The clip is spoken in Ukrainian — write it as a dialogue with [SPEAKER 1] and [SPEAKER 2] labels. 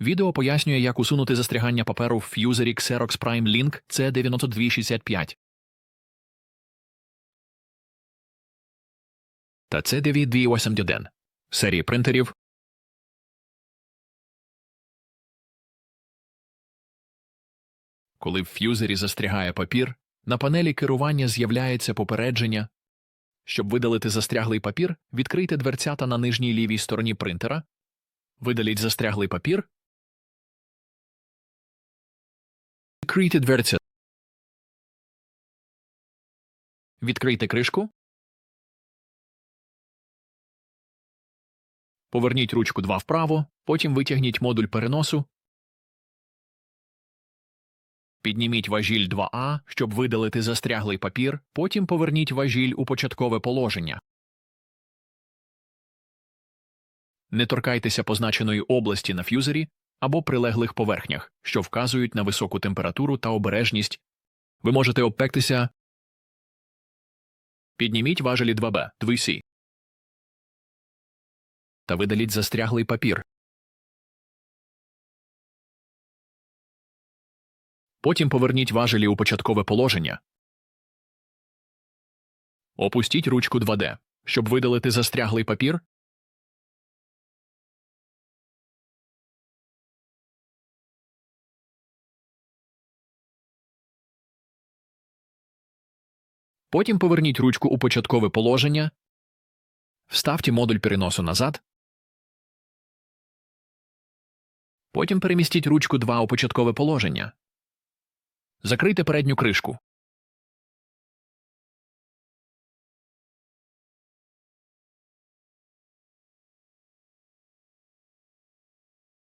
[SPEAKER 1] Відео пояснює, як усунути застрягання паперу в ф'юзері Xerox Prime Link C9265. Та C9281 серії принтерів. Коли в ф'юзері застрягає папір, на панелі керування з'являється попередження. Щоб видалити застряглий папір, відкрийте дверцята на нижній лівій стороні принтера, видаліть застряглий папір, відкрийте дверця, відкрийте кришку, поверніть ручку 2 вправо, потім витягніть модуль переносу, Підніміть важіль 2А, щоб видалити застряглий папір, потім поверніть важіль у початкове положення. Не торкайтеся позначеної області на ф'юзері або прилеглих поверхнях, що вказують на високу температуру та обережність. Ви можете обпектися. Підніміть важелі 2Б, 2C. Та видаліть застряглий папір. Потім поверніть важелі у початкове положення. Опустіть ручку 2D, щоб видалити застряглий папір. Потім поверніть ручку у початкове положення. Вставте модуль переносу назад. Потім перемістіть ручку 2 у початкове положення. Закрийте передню кришку.